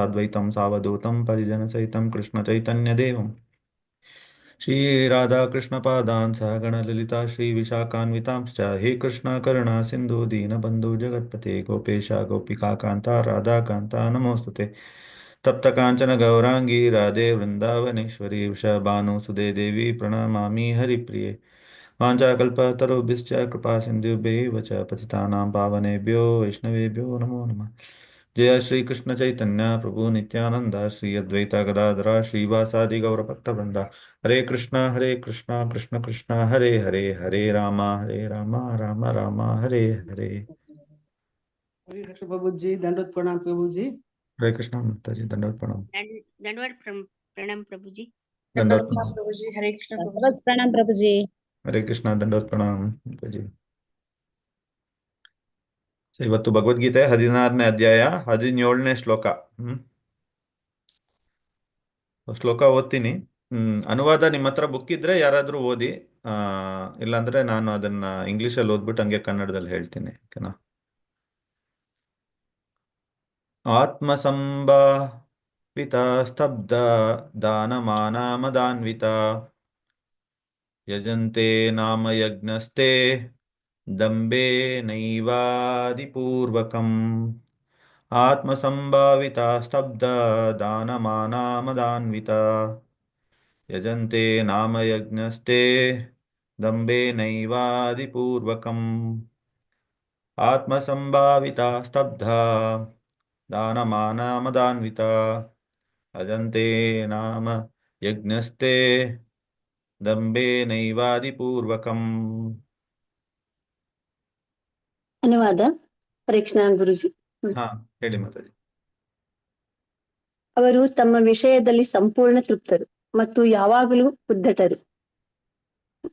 अद्वैतं सावधूतं परिजनसहितं कृष्णचैतन्यदेवम् श्रीराधाकृष्णपादान् सह गणललिता श्रीविशाखान्वितांश्च। हे कृष्ण, करुणा, सिन्धु, दीनबन्धु, जगत्पते, गोपेश गोपिकान्ता राधाकान्ता नमोऽस्तु ते तप्तकाञ्चन गौराङ्गी, राधे, वृन्दावनेश्वरी वृषभानुसुदे देवी प्रणमामि, हरिप्रिये। वाञ्छाकल्पतरुभ्यश्च कृपासिन्धुभ्यैव च, पतितानां पावनेभ्यो, वैष्णवेभ्यो, नमो नमः। जय श्री कृष्ण चैतन्य प्रभु नित्यानंद श्री अद्वैत गदाधर श्रीवासादि गौर भक्त वृंद। हरे कृष्णा हरे कृष्णा कृष्ण कृष्णा हरे हरे हरे रामा हरे रामा राम रामा हरे हरे। हरे कृष्ण प्रभु जी दंडवत प्रणाम प्रभु जी हरे कृष्ण माता जी दंडवत प्रणाम। दंडवत प्रणाम प्रभु जी दंडवत प्रणाम प्रभु जी हरे कृष्ण प्रणाम प्रभु जी हरे कृष्ण दंडवत प्रणाम। जी ಇವತ್ತು ಭಗವದ್ಗೀತೆ ಹದಿನಾರನೇ ಅಧ್ಯಾಯ ಹದಿನೇಳನೇ ಶ್ಲೋಕ. ಹ್ಮ್. ಶ್ಲೋಕ ಓದ್ತೀನಿ. ಹ್ಮ್. ಅನುವಾದ ನಿಮ್ಮ ಹತ್ರ ಬುಕ್ ಇದ್ರೆ ಯಾರಾದ್ರೂ ಓದಿ. ಆ, ಇಲ್ಲಾಂದ್ರೆ ನಾನು ಅದನ್ನ ಇಂಗ್ಲಿಷಲ್ಲಿ ಓದ್ಬಿಟ್ಟು ಹಂಗೆ ಕನ್ನಡದಲ್ಲಿ ಹೇಳ್ತೀನಿ. ಓಕೆನಾ? ಆತ್ಮಸಂಭಾವಿತ ಸ್ತಬ್ಧ ದಾನಮಾನಾಮದಾನ್ವಿತ ಯಜಂತೆ ನಾಮ दम्बेनैवादिपूर्वकम् आत्मसम्भाविता स्तब्धा दानमानामदान्विता यजन्ते नाम यज्ञस्ते दम्बेनैवादिपूर्वकम् आत्मसम्भाविता स्तब्धा दानमानामदान्विता अजन्ते नाम यज्ञस्ते दम्बेनैवादिपूर्वकम् ಅನುವಾದ ಪರೀಕ್ಷಣಾ ಗುರುಜಿ. ಹಾ ಹೇಳಿ ಮಾತಾಜಿ ಅವರು ತಮ್ಮ ವಿಷಯದಲ್ಲಿ ಸಂಪೂರ್ಣ ತೃಪ್ತರು ಮತ್ತು ಯಾವಾಗಲೂ ಉದ್ದಟರು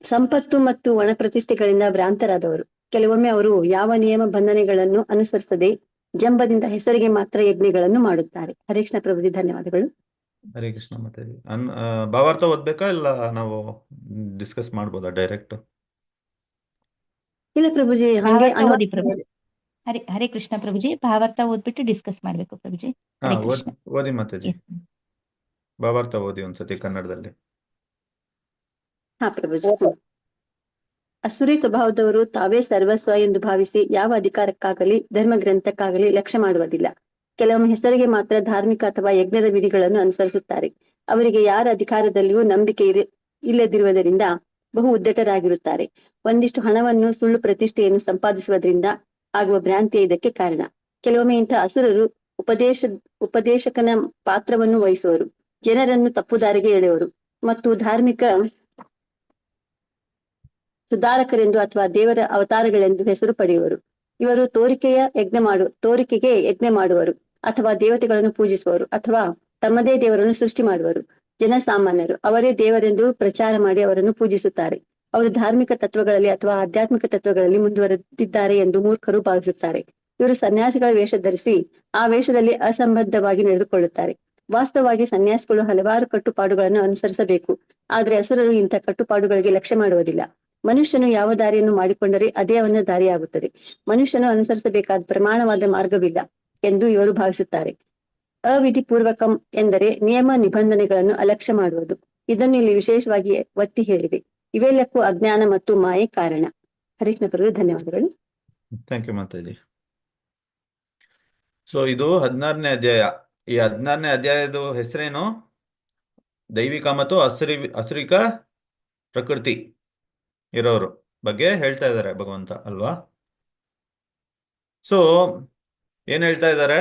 ಸಂಪತ್ತು ಮತ್ತು ಒಣ ಪ್ರತಿಷ್ಠೆಗಳಿಂದ ಭ್ರಾಂತರಾದವರು. ಕೆಲವೊಮ್ಮೆ ಅವರು ಯಾವ ನಿಯಮ ಬಂಧನೆಗಳನ್ನು ಅನುಸರಿಸದೆ ಜಂಬದಿಂದ ಹೆಸರಿಗೆ ಮಾತ್ರ ಯಜ್ಞಗಳನ್ನು ಮಾಡುತ್ತಾರೆ. ಹರೇ ಕೃಷ್ಣ ಪ್ರಭುಜಿ ಧನ್ಯವಾದಗಳು. ಹರೇ ಕೃಷ್ಣ ಮಾತಾಜಿ ಭಾವಾರ್ಥ ಓದ್ಬೇಕಾ ಇಲ್ಲ ನಾವು ಡಿಸ್ಕಸ್ ಮಾಡ್ಬೋದಾ ಡೈರೆಕ್ಟ್ ಇಲ್ಲ ಪ್ರಭುಜಿ ಹಂಗೆ ಓದಿ ಪ್ರಭು ಹರೇ ಹರೇ ಕೃಷ್ಣ ಪ್ರಭುಜಿ ಭಾವಾರ್ಥ ಓದ್ಬಿಟ್ಟು ಡಿಸ್ಕಸ್ ಮಾಡ್ಬೇಕು ಪ್ರಭುಜಿ. ಓದ್ ಮಾತಾಜಿ ಭಾವಾರ್ಥ ಓದಿ ಒಂದ್ಸತಿ ಕನ್ನಡದಲ್ಲಿ. ಹಾ ಪ್ರಭುಜಿ. ಅಸುರಿ ಸ್ವಭಾವದವರು ತಾವೇ ಸರ್ವಸ್ವ ಎಂದು ಭಾವಿಸಿ ಯಾವ ಅಧಿಕಾರಕ್ಕಾಗಲಿ ಧರ್ಮ ಗ್ರಂಥಕ್ಕಾಗಲಿ ಲಕ್ಷ್ಯ ಮಾಡುವುದಿಲ್ಲ. ಕೆಲವೊಮ್ಮೆ ಹೆಸರಿಗೆ ಮಾತ್ರ ಧಾರ್ಮಿಕ ಅಥವಾ ಯಜ್ಞದ ವಿಧಿಗಳನ್ನು ಅನುಸರಿಸುತ್ತಾರೆ. ಅವರಿಗೆ ಯಾರ ಅಧಿಕಾರದಲ್ಲಿಯೂ ನಂಬಿಕೆ ಇರ ಇಲ್ಲದಿರುವುದರಿಂದ ಬಹು ಉದ್ದಟರಾಗಿರುತ್ತಾರೆ. ಒಂದಿಷ್ಟು ಹಣವನ್ನು ಸುಳ್ಳು ಪ್ರತಿಷ್ಠೆಯನ್ನು ಸಂಪಾದಿಸುವುದರಿಂದ ಆಗುವ ಭ್ರಾಂತಿ ಇದಕ್ಕೆ ಕಾರಣ. ಕೆಲವೊಮ್ಮೆ ಇಂಥ ಅಸುರರು ಉಪದೇಶ, ಉಪದೇಶಕನ ಪಾತ್ರವನ್ನು ವಹಿಸುವರು. ಜನರನ್ನು ತಪ್ಪುದಾರಿಗೆ ಎಳೆಯುವರು. ಮತ್ತು ಧಾರ್ಮಿಕ ಸುಧಾರಕರೆಂದು ಅಥವಾ ದೇವರ ಅವತಾರಗಳೆಂದು ಹೆಸರು ಪಡೆಯುವರು. ಇವರು ತೋರಿಕೆಯ ಯಜ್ಞ ಮಾಡು, ತೋರಿಕೆಗೆ ಯಜ್ಞ ಮಾಡುವರು. ಅಥವಾ ದೇವತೆಗಳನ್ನು ಪೂಜಿಸುವರು. ಅಥವಾ ತಮ್ಮದೇ ದೇವರನ್ನು ಸೃಷ್ಟಿ ಮಾಡುವರು. ಜನಸಾಮಾನ್ಯರು ಅವರೇ ದೇವರೆಂದು ಪ್ರಚಾರ ಮಾಡಿ ಅವರನ್ನು ಪೂಜಿಸುತ್ತಾರೆ. ಅವರು ಧಾರ್ಮಿಕ ತತ್ವಗಳಲ್ಲಿ ಅಥವಾ ಆಧ್ಯಾತ್ಮಿಕ ತತ್ವಗಳಲ್ಲಿ ಮುಂದುವರೆದಿದ್ದಾರೆ ಎಂದು ಮೂರ್ಖರು ಭಾವಿಸುತ್ತಾರೆ. ಇವರು ಸನ್ಯಾಸಿಗಳ ವೇಷ ಧರಿಸಿ ಆ ವೇಷದಲ್ಲಿ ಅಸಂಬದ್ಧವಾಗಿ ನಡೆದುಕೊಳ್ಳುತ್ತಾರೆ. ವಾಸ್ತವವಾಗಿ ಸನ್ಯಾಸಿಗಳು ಹಲವಾರು ಕಟ್ಟುಪಾಡುಗಳನ್ನು ಅನುಸರಿಸಬೇಕು. ಆದರೆ ಅಸುರರು ಇಂಥ ಕಟ್ಟುಪಾಡುಗಳಿಗೆ ಲಕ್ಷ್ಯ ಮಾಡುವುದಿಲ್ಲ. ಮನುಷ್ಯನು ಯಾವ ದಾರಿಯನ್ನು ಮಾಡಿಕೊಂಡರೆ ಅದೇ ಅವನ ದಾರಿಯಾಗುತ್ತದೆ. ಮನುಷ್ಯನು ಅನುಸರಿಸಬೇಕಾದ ಪ್ರಮಾಣವಾದ ಮಾರ್ಗವಿಲ್ಲ ಎಂದು ಇವರು ಭಾವಿಸುತ್ತಾರೆ. ಅವಿಧಿ ಪೂರ್ವಕಂ ಎಂದರೆ ನಿಯಮ ನಿಬಂಧನೆಗಳನ್ನು ಅಲಕ್ಷ್ಯ ಮಾಡುವುದು. ಇದನ್ನು ಇಲ್ಲಿ ವಿಶೇಷವಾಗಿ ಒತ್ತಿ ಹೇಳಿದೆ. ಇವೆಲ್ಲಕ್ಕೂ ಅಜ್ಞಾನ ಮತ್ತು ಮಾಯೆ ಕಾರಣ. ಹರಿಕೃಷ್ಣ ಪ್ರಭು ಧನ್ಯವಾದಗಳು. ಥ್ಯಾಂಕ್ ಯು ಮಾತಾಜಿ ಸೊ ಇದು ಹದಿನಾರನೇ ಅಧ್ಯಾಯ. ಈ ಹದಿನಾರನೇ ಅಧ್ಯಾಯದ ಹೆಸರೇನು? ದೈವಿಕ ಮತ್ತು ಅಸುರಿ, ಅಸುರಿಕ ಪ್ರಕೃತಿ ಇರೋರು ಬಗ್ಗೆ ಹೇಳ್ತಾ ಇದ್ದಾರೆ ಭಗವಂತ, ಅಲ್ವಾ? ಸೊ ಏನ್ ಹೇಳ್ತಾ ಇದ್ದಾರೆ?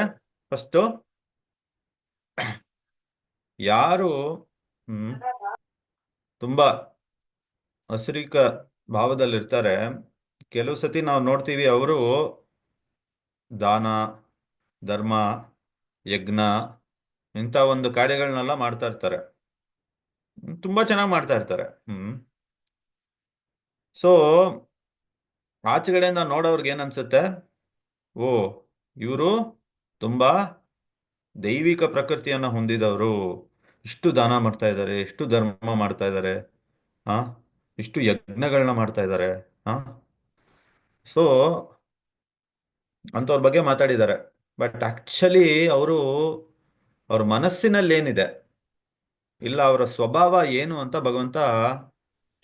ಫಸ್ಟು ಯಾರು, ಹ್ಮ್, ತುಂಬಾ ಅಸುರಿಕ ಭಾವದಲ್ಲಿರ್ತಾರೆ. ಕೆಲವು ಸತಿ ನಾವು ನೋಡ್ತೀವಿ ಅವರು ದಾನ, ಧರ್ಮ, ಯಜ್ಞ, ಇಂಥ ಒಂದು ಕಾರ್ಯಗಳನ್ನೆಲ್ಲ ಮಾಡ್ತಾ ಇರ್ತಾರೆ. ತುಂಬಾ ಚೆನ್ನಾಗಿ ಮಾಡ್ತಾ ಇರ್ತಾರೆ. ಹ್ಮ್. ಸೊ ಆಚೆಗಡೆಯಿಂದ ನೋಡೋರ್ಗೆ ಏನ್ ಅನ್ಸುತ್ತೆ? ಓ, ಇವರು ತುಂಬಾ ದೈವಿಕ ಪ್ರಕೃತಿಯನ್ನ ಹೊಂದಿದವರು ಇಷ್ಟು ದಾನ ಮಾಡ್ತಾ ಇದ್ದಾರೆ ಇಷ್ಟು ಧರ್ಮ ಮಾಡ್ತಾ ಇದ್ದಾರೆ ಆ? ಇಷ್ಟು ಯಜ್ಞಗಳನ್ನ ಮಾಡ್ತಾ ಇದ್ದಾರೆ ಆ? ಸೊ ಅಂಥವ್ರ ಬಗ್ಗೆ ಮಾತಾಡಿದ್ದಾರೆ ಬಟ್ ಆಕ್ಚುಲಿ ಅವರು, ಅವ್ರ ಮನಸ್ಸಿನಲ್ಲಿ ಏನಿದೆ ಇಲ್ಲ ಅವರ ಸ್ವಭಾವ ಏನು ಅಂತ ಭಗವಂತ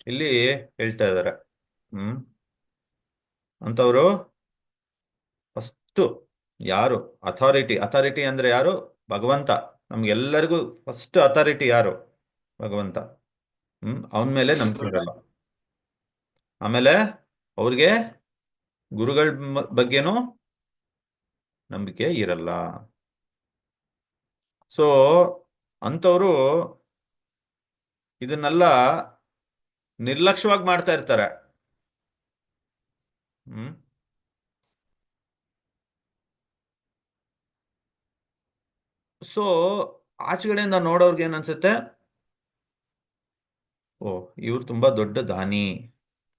ಇಲ್ಲಿ ಹೇಳ್ತಾ ಇದ್ದಾರೆ ಹ್ಮ್? ಅಂತವರು ಫಸ್ಟು ಯಾರು? ಅಥಾರಿಟಿ ಅಥಾರಿಟಿ ಅಂದ್ರೆ ಯಾರು? ಭಗವಂತ. ನಮ್ಗೆಲ್ಲರಿಗೂ ಫಸ್ಟ್ ಅಥಾರಿಟಿ ಯಾರು? ಭಗವಂತ. ಹ್ಮ್, ಅವನ ಮೇಲೆ ನಂಬಿಕೆ ಇರಲ್ಲ. ಆಮೇಲೆ ಅವ್ರಿಗೆ ಗುರುಗಳ ಬಗ್ಗೆನೂ ನಂಬಿಕೆ ಇರಲ್ಲ. ಸೊ ಅಂಥವ್ರು ಇದನ್ನೆಲ್ಲ ನಿರ್ಲಕ್ಷ್ಯವಾಗಿ ಮಾಡ್ತಾ ಇರ್ತಾರೆ. ಹ್ಮ್. ಸೊ ಆಚೆಗಡೆಯಿಂದ ನೋಡೋರ್ಗೆ ಏನ್ ಅನ್ಸುತ್ತೆ? ಓ, ಇವ್ರು ತುಂಬಾ ದೊಡ್ಡ ದಾನಿ.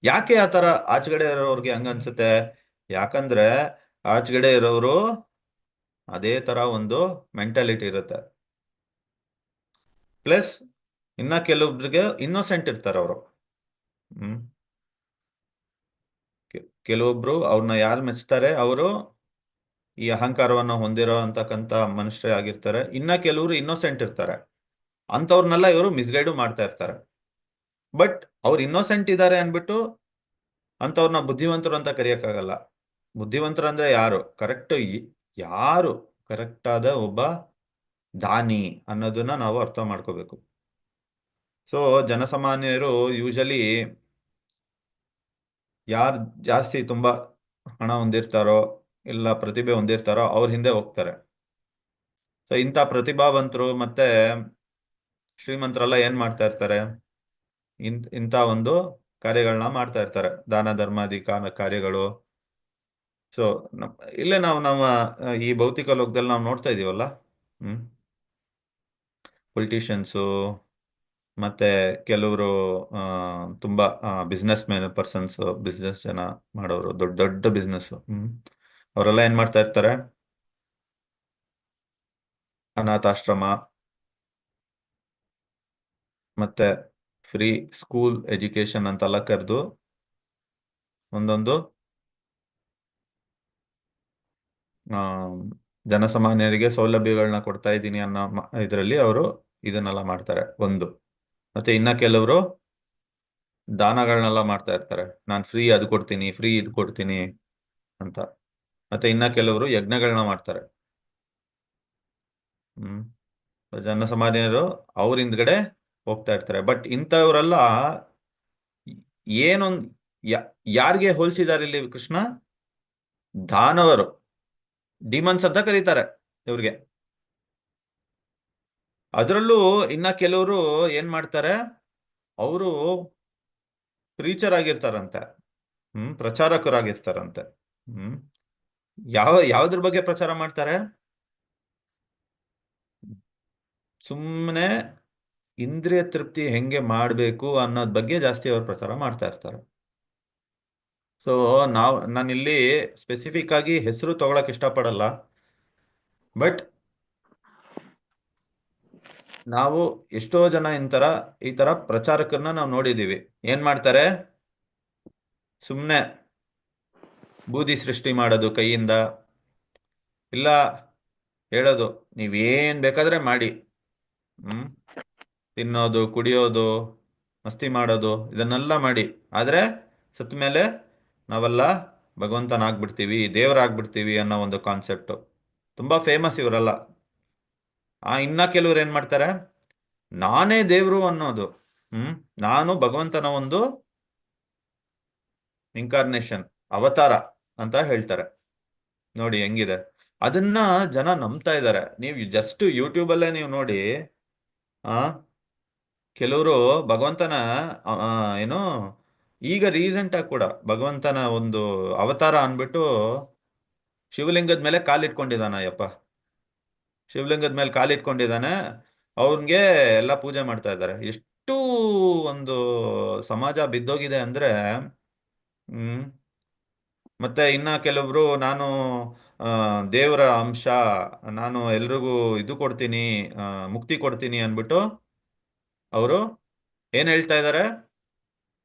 ಯಾಕೆ ಆ ತರ ಆಚೆಗಡೆ ಇರೋರ್ಗೆ ಹಂಗ ಅನ್ಸುತ್ತೆ? ಯಾಕಂದ್ರೆ ಆಚೆಗಡೆ ಇರೋರು ಅದೇ ತರ ಒಂದು ಮೆಂಟಾಲಿಟಿ ಇರುತ್ತೆ. ಪ್ಲಸ್ ಇನ್ನ ಕೆಲವೊಬ್ರಿಗೆ ಇನ್ನೋಸೆಂಟ್ ಇರ್ತಾರೆ ಅವರು. ಹ್ಮ್. ಕೆಲವೊಬ್ರು ಅವ್ರನ್ನ ಯಾರು ಮೆಚ್ತಾರೆ? ಅವರು ಈ ಅಹಂಕಾರವನ್ನ ಹೊಂದಿರೋ ಅಂತಕ್ಕಂಥ ಮನುಷ್ಯರೇ ಆಗಿರ್ತಾರೆ. ಇನ್ನ ಕೆಲವರು ಇನ್ನೋಸೆಂಟ್ ಇರ್ತಾರೆ. ಅಂಥವ್ರನ್ನೆಲ್ಲ ಇವರು ಮಿಸ್ಗೈಡು ಮಾಡ್ತಾ ಇರ್ತಾರೆ. ಬಟ್ ಅವ್ರು ಇನ್ನೋಸೆಂಟ್ ಇದ್ದಾರೆ ಅನ್ಬಿಟ್ಟು ಅಂಥವ್ರನ್ನ ಬುದ್ಧಿವಂತರು ಅಂತ ಕರೆಯೋಕ್ಕಾಗಲ್ಲ. ಬುದ್ಧಿವಂತರು ಅಂದ್ರೆ ಯಾರು? ಕರೆಕ್ಟ್ ಯಾರು? ಕರೆಕ್ಟ್ ಆದ ಒಬ್ಬ ದಾನಿ ಅನ್ನೋದನ್ನ ನಾವು ಅರ್ಥ ಮಾಡ್ಕೋಬೇಕು. ಸೊ ಜನಸಾಮಾನ್ಯರು ಯೂಶಲಿ ಯಾರು ಜಾಸ್ತಿ ತುಂಬಾ ಹಣ ಹೊಂದಿರ್ತಾರೋ ಇಲ್ಲ ಪ್ರತಿಭೆ ಹೊಂದಿರ್ತಾರೋ ಅವ್ರ ಹಿಂದೆ ಹೋಗ್ತಾರೆ. ಸೊ ಇಂಥ ಪ್ರತಿಭಾವಂತರು ಮತ್ತೆ ಶ್ರೀಮಂತರೆಲ್ಲ ಏನ್ ಮಾಡ್ತಾ ಇರ್ತಾರೆ? ಇಂತ, ಇಂಥ ಒಂದು ಕಾರ್ಯಗಳನ್ನ ಮಾಡ್ತಾ ಇರ್ತಾರೆ. ದಾನ ಧರ್ಮಾದಿ ಕಾರ್ಯಗಳು. ಸೊ ಇಲ್ಲೇ ನಾವು ನಮ್ಮ, ಈ ಭೌತಿಕ ಲೋಕದಲ್ಲಿ ನಾವು ನೋಡ್ತಾ ಇದೀವಲ್ಲ? ಹ್ಮ್. ಪೊಲಿಟಿಷಿಯನ್ಸು ಮತ್ತೆ ಕೆಲವರು ತುಂಬಾ ಬಿಸ್ನೆಸ್ ಮ್ಯಾನ್ ಪರ್ಸನ್ಸ್ ಬಿಸ್ನೆಸ್ ಜನ ಮಾಡೋರು, ದೊಡ್ಡ ದೊಡ್ಡ ಬಿಸ್ನೆಸ್ ಹ್ಮ್. ಅವರೆಲ್ಲ ಏನ್ ಮಾಡ್ತಾ ಇರ್ತಾರೆ? ಅನಾಥಾಶ್ರಮ, ಮತ್ತೆ ಫ್ರೀ ಸ್ಕೂಲ್ ಎಜುಕೇಶನ್ ಅಂತೆಲ್ಲ ಕರೆದು ಒಂದೊಂದು ಜನಸಾಮಾನ್ಯರಿಗೆ ಸೌಲಭ್ಯಗಳನ್ನ ಕೊಡ್ತಾ ಇದ್ದೀನಿ ಅನ್ನೋ ಇದರಲ್ಲಿ ಅವರು ಇದನ್ನೆಲ್ಲ ಮಾಡ್ತಾರೆ, ಒಂದು. ಮತ್ತೆ ಇನ್ನ ಕೆಲವರು ದಾನಗಳನ್ನೆಲ್ಲ ಮಾಡ್ತಾ ಇರ್ತಾರೆ. ನಾನು ಫ್ರೀ ಅದು ಕೊಡ್ತೀನಿ ಫ್ರೀ ಇದು ಕೊಡ್ತೀನಿ ಅಂತ. ಮತ್ತೆ ಇನ್ನ ಕೆಲವರು ಯಜ್ಞಗಳನ್ನ ಮಾಡ್ತಾರೆ. ಹ್ಮ್. ಜನಸಾಮಾನ್ಯರು ಅವ್ರ ಹಿಂದ್ಗಡೆ ಹೋಗ್ತಾ ಇರ್ತಾರೆ. ಬಟ್ ಇಂಥವ್ರೆಲ್ಲ ಏನೊಂದ್ ಯಾರಿಗೆ ಹೋಲಿಸಿದಾರೆ ಇಲ್ಲಿ ಕೃಷ್ಣ? ದಾನವರು. ಡಿಮನ್ಸ್ ಅಂತ ಕರೀತಾರೆ ಇವ್ರಿಗೆ. ಅದರಲ್ಲೂ ಇನ್ನ ಕೆಲವರು ಏನ್ ಮಾಡ್ತಾರೆ? ಅವರು ಪ್ರೀಚರ್ ಆಗಿರ್ತಾರಂತೆ. ಹ್ಮ್, ಪ್ರಚಾರಕರಾಗಿರ್ತಾರಂತೆ. ಹ್ಮ್. ಯಾವ, ಯಾವ್ದ್ರ ಬಗ್ಗೆ ಪ್ರಚಾರ ಮಾಡ್ತಾರೆ? ಸುಮ್ಮನೆ ಇಂದ್ರಿಯ ತೃಪ್ತಿ ಹೆಂಗೆ ಮಾಡಬೇಕು ಅನ್ನೋದ್ ಬಗ್ಗೆ ಜಾಸ್ತಿ ಅವ್ರು ಪ್ರಚಾರ ಮಾಡ್ತಾ ಇರ್ತಾರೆ. ಸೊ ನಾವು, ನಾನಿಲ್ಲಿ ಸ್ಪೆಸಿಫಿಕ್ ಆಗಿ ಹೆಸರು ತಗೊಳಕ್ ಇಷ್ಟಪಡಲ್ಲ. ಬಟ್ ನಾವು ಎಷ್ಟೋ ಜನ ಇಂತರ ಈ ತರ ಪ್ರಚಾರಕರನ್ನ ನಾವು ನೋಡಿದೀವಿ. ಏನ್ ಮಾಡ್ತಾರೆ? ಸುಮ್ಮನೆ ಬೂದಿ ಸೃಷ್ಟಿ ಮಾಡೋದು ಕೈಯಿಂದ? ಇಲ್ಲ, ಹೇಳೋದು. ನೀವೇನ್ ಬೇಕಾದ್ರೆ ಮಾಡಿ. ಹ್ಮ್? ತಿನ್ನೋದು, ಕುಡಿಯೋದು, ಮಸ್ತಿ ಮಾಡೋದು, ಇದನ್ನೆಲ್ಲ ಮಾಡಿ. ಆದ್ರೆ ಸತ್ತ ಮೇಲೆ ನಾವೆಲ್ಲ ಭಗವಂತನಾಗ್ಬಿಡ್ತೀವಿ, ದೇವರಾಗ್ಬಿಡ್ತೀವಿ ಅನ್ನೋ ಒಂದು ಕಾನ್ಸೆಪ್ಟು ತುಂಬಾ ಫೇಮಸ್ ಇವರೆಲ್ಲ. ಆ, ಇನ್ನ ಕೆಲವ್ರು ಏನ್ ಮಾಡ್ತಾರೆ? ನಾನೇ ದೇವ್ರು ಅನ್ನೋದು. ಹ್ಮ್? ನಾನು ಭಗವಂತನ ಒಂದು ಇನ್ಕಾರ್ನೇಷನ್ ಅವತಾರ. ಅಂತ ಹೇಳ್ತಾರೆ. ನೋಡಿ ಹೆಂಗಿದೆ. ಅದನ್ನ ಜನ ನಂಬ್ತಾ ಇದ್ದಾರೆ. ನೀವು ಜಸ್ಟ್ ಯೂಟ್ಯೂಬಲ್ಲೇ ನೀವು ನೋಡಿ, ಆ, ಕೆಲವರು ಭಗವಂತನ ಏನು, ಈಗ ರೀಸೆಂಟ್ ಆಗಿ ಕೂಡ ಭಗವಂತನ ಒಂದು ಅವತಾರ ಅಂದ್ಬಿಟ್ಟು ಶಿವಲಿಂಗದ ಮೇಲೆ ಕಾಲಿಟ್ಕೊಂಡಿದ್ದಾನ ಅಯ್ಯಪ್ಪ. ಶಿವಲಿಂಗದ ಮೇಲೆ ಕಾಲಿಟ್ಕೊಂಡಿದ್ದಾನೆ. ಅವ್ರಿಗೆ ಎಲ್ಲ ಪೂಜೆ ಮಾಡ್ತಾ ಇದ್ದಾರೆ. ಎಷ್ಟು ಒಂದು ಸಮಾಜ ಬಿದ್ದೋಗಿದೆ ಅಂದ್ರೆ, ಹ್ಮ್ ಮತ್ತೆ ಇನ್ನ ಕೆಲವರು ನಾನು ದೇವರ ಅಂಶ, ನಾನು ಎಲ್ರಿಗೂ ಇದು ಕೊಡ್ತೀನಿ ಮುಕ್ತಿ ಕೊಡ್ತೀನಿ ಅನ್ಬಿಟ್ಟು ಅವರು ಏನ್ ಹೇಳ್ತಾ ಇದ್ದಾರೆ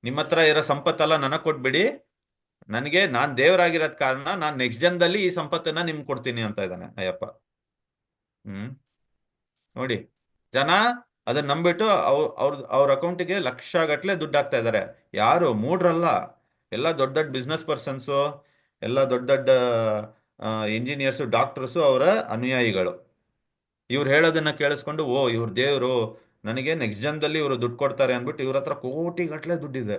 ನಿಮ್ಮ ಹತ್ರ ಇರೋ ಸಂಪತ್ತೆಲ್ಲ ನನಗೆ ಕೊಟ್ಬಿಡಿ. ನನಗೆ ನಾನು ದೇವರಾಗಿರೋದ್ ಕಾರಣ ನಾನು ನೆಕ್ಸ್ಟ್ ಜನದಲ್ಲಿ ಈ ಸಂಪತ್ತನ್ನ ನಿಮ್ಗೆ ಕೊಡ್ತೀನಿ ಅಂತ ಇದ್ದಾನೆ ಅಯ್ಯಪ್ಪ. ಹ್ಮ್. ನೋಡಿ, ಜನ ಅದನ್ನ ನಂಬಿಟ್ಟು ಅವ್ ಅವ್ರ ಅವ್ರ ಅಕೌಂಟಿಗೆ ಲಕ್ಷ ಗಟ್ಟಲೆ ದುಡ್ಡು ಹಾಕ್ತಾ ಇದ್ದಾರೆ ಯಾರು? ಮೂಡ್ರಲ್ಲ. ಎಲ್ಲ ದೊಡ್ಡ ದೊಡ್ಡ ಬಿಸ್ನೆಸ್ ಪರ್ಸನ್ಸು ಎಲ್ಲ ದೊಡ್ಡ ದೊಡ್ಡ ಇಂಜಿನಿಯರ್ಸು ಡಾಕ್ಟರ್ಸು ಅವರ ಅನುಯಾಯಿಗಳು. ಇವ್ರು ಹೇಳೋದನ್ನ ಕೇಳಿಸ್ಕೊಂಡು, ಓ, ಇವ್ರ ದೇವರು ನನಗೆ ನೆಕ್ಸ್ಟ್ ಜನ್ದಲ್ಲಿ ಇವರು ದುಡ್ಡು ಕೊಡ್ತಾರೆ ಅಂದ್ಬಿಟ್ಟು ಇವ್ರ ಹತ್ರ ಕೋಟಿ ಗಟ್ಟಲೆ ದುಡ್ಡಿದೆ.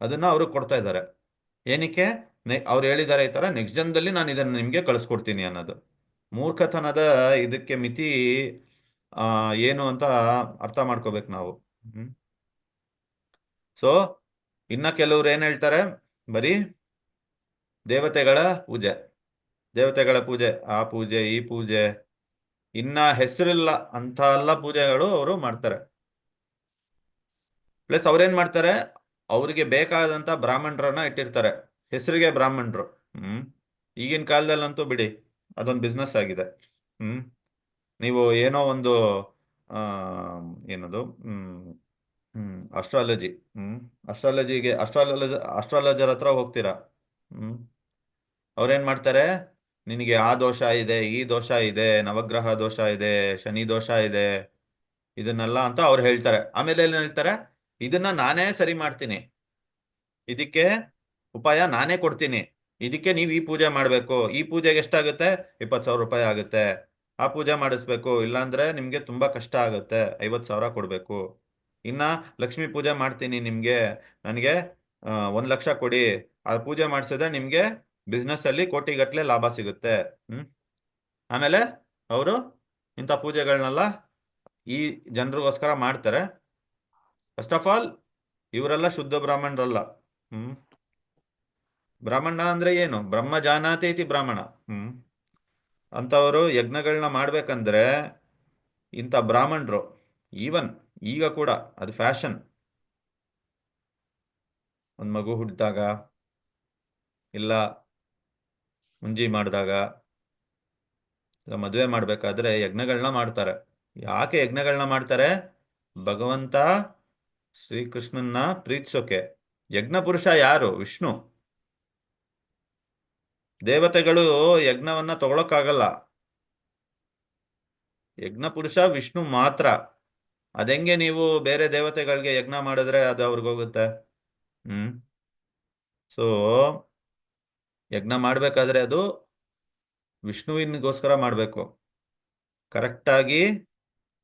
ಅದನ್ನ ಅವರು ಕೊಡ್ತಾ ಇದ್ದಾರೆ ಏನಕ್ಕೆ? ಅವ್ರು ಹೇಳಿದ್ದಾರೆ ಈ ಥರ ನೆಕ್ಸ್ಟ್ ಜನ್ದಲ್ಲಿ ನಾನು ಇದನ್ನು ನಿಮಗೆ ಕಳಿಸ್ಕೊಡ್ತೀನಿ ಅನ್ನೋದು. ಮೂರ್ಖತನದ ಇದಕ್ಕೆ ಮಿತಿ ಏನು ಅಂತ ಅರ್ಥ ಮಾಡ್ಕೋಬೇಕು ನಾವು. ಸೊ ಇನ್ನ ಕೆಲವ್ರು ಏನ್ ಹೇಳ್ತಾರೆ? ಬರೀ ದೇವತೆಗಳ ಪೂಜೆ. ದೇವತೆಗಳ ಪೂಜೆ, ಆ ಪೂಜೆ, ಈ ಪೂಜೆ. ಇನ್ನ ಹೆಸರಿಲ್ಲ ಅಂತ ಎಲ್ಲ ಪೂಜೆಗಳು ಅವರು ಮಾಡ್ತಾರೆ. ಪ್ಲಸ್ ಅವ್ರೇನ್ ಮಾಡ್ತಾರೆ? ಅವ್ರಿಗೆ ಬೇಕಾದಂತ ಬ್ರಾಹ್ಮಣರನ್ನ ಇಟ್ಟಿರ್ತಾರೆ. ಹೆಸರಿಗೆ ಬ್ರಾಹ್ಮಣರು. ಹ್ಮ್. ಈಗಿನ ಕಾಲದಲ್ಲಂತೂ ಬಿಡಿ, ಅದೊಂದು ಬಿಸ್ನೆಸ್ ಆಗಿದೆ. ಹ್ಮ್. ನೀವು ಏನೋ ಒಂದು ಏನದು, ಹ್ಮ್ ಹ್ಮ್ ಅಸ್ಟ್ರಾಲಜಿ ಹ್ಮ್ ಅಸ್ಟ್ರಾಲಜಿಗೆ ಅಸ್ಟ್ರಾಲಜ ಅಸ್ಟ್ರಾಲಜರ್ ಹತ್ರ ಹೋಗ್ತೀರಾ? ಹ್ಮ್. ಅವ್ರೇನ್ ಮಾಡ್ತಾರೆ? ನಿನಗೆ ಆ ದೋಷ ಇದೆ, ಈ ದೋಷ ಇದೆ, ನವಗ್ರಹ ದೋಷ ಇದೆ, ಶನಿ ದೋಷ ಇದೆ, ಇದನ್ನೆಲ್ಲ ಅಂತ ಅವ್ರು ಹೇಳ್ತಾರೆ. ಆಮೇಲೆ ಏನ್ ಹೇಳ್ತಾರೆ? ಇದನ್ನ ನಾನೇ ಸರಿ ಮಾಡ್ತೀನಿ. ಇದಕ್ಕೆ ಉಪಾಯ ನಾನೇ ಕೊಡ್ತೀನಿ. ಇದಕ್ಕೆ ನೀವು ಈ ಪೂಜೆ ಮಾಡಬೇಕು. ಈ ಪೂಜೆಗೆ ಎಷ್ಟಾಗುತ್ತೆ? ಇಪ್ಪತ್ತು ಸಾವಿರ ರೂಪಾಯಿ ಆಗುತ್ತೆ. ಆ ಪೂಜೆ ಮಾಡಿಸ್ಬೇಕು. ಇಲ್ಲಾಂದ್ರೆ ನಿಮ್ಗೆ ತುಂಬಾ ಕಷ್ಟ ಆಗುತ್ತೆ. ಐವತ್ತು ಸಾವಿರ ಕೊಡಬೇಕು. ಇನ್ನ ಲಕ್ಷ್ಮಿ ಪೂಜೆ ಮಾಡ್ತೀನಿ ನಿಮ್ಗೆ. ನನಗೆ ಒಂದ್ ಲಕ್ಷ ಕೊಡಿ. ಆ ಪೂಜೆ ಮಾಡಿಸಿದ್ರೆ ನಿಮ್ಗೆ ಬಿಸ್ನೆಸ್ ಅಲ್ಲಿ ಕೋಟಿಗಟ್ಲೆ ಲಾಭ ಸಿಗುತ್ತೆ. ಹ್ಮ್? ಆಮೇಲೆ ಅವರು ಇಂಥ ಪೂಜೆಗಳನ್ನೆಲ್ಲ ಈ ಜನರಿಗೋಸ್ಕರ ಮಾಡ್ತಾರೆ. ಫಸ್ಟ್ ಆಫ್ ಆಲ್ ಇವರೆಲ್ಲ ಶುದ್ಧ ಬ್ರಾಹ್ಮಣರಲ್ಲ. ಹ್ಮ್? ಬ್ರಾಹ್ಮಣ ಅಂದ್ರೆ ಏನು? ಬ್ರಹ್ಮ ಜಾನಾತಿ ಇತಿ ಬ್ರಾಹ್ಮಣ. ಹ್ಮ್? ಅಂತವರು ಯಜ್ಞಗಳನ್ನ ಮಾಡ್ಬೇಕಂದ್ರೆ ಇಂಥ ಬ್ರಾಹ್ಮಣರು ಈವನ್ ಈಗ ಕೂಡ ಅದು ಫ್ಯಾಷನ್. ಒಂದು ಮಗು ಹುಟ್ಟಿದಾಗ, ಇಲ್ಲ ಮುಂಜಿ ಮಾಡಿದಾಗ, ಇಲ್ಲ ಮದುವೆ ಮಾಡಬೇಕಾದ್ರೆ ಯಜ್ಞಗಳನ್ನ ಮಾಡ್ತಾರೆ. ಯಾಕೆ ಯಜ್ಞಗಳನ್ನ ಮಾಡ್ತಾರೆ? ಭಗವಂತ ಶ್ರೀಕೃಷ್ಣನ್ನ ಪ್ರೀತಿಸೋಕೆ. ಯಜ್ಞ ಪುರುಷ ಯಾರು? ವಿಷ್ಣು. ದೇವತೆಗಳು ಯಜ್ಞವನ್ನ ತಗೊಳಕ್ಕಾಗಲ್ಲ. ಯಜ್ಞ ಪುರುಷ ವಿಷ್ಣು ಮಾತ್ರ. ಅದೆಂಗೆ ನೀವು ಬೇರೆ ದೇವತೆಗಳಿಗೆ ಯಜ್ಞ ಮಾಡಿದ್ರೆ ಅದು ಅವ್ರಿಗೋಗುತ್ತೆ ಹ್ಮ್. ಸೊ ಯಜ್ಞ ಮಾಡ್ಬೇಕಾದ್ರೆ ಅದು ವಿಷ್ಣುವಿನಿಗೋಸ್ಕರ ಮಾಡಬೇಕು. ಕರೆಕ್ಟಾಗಿ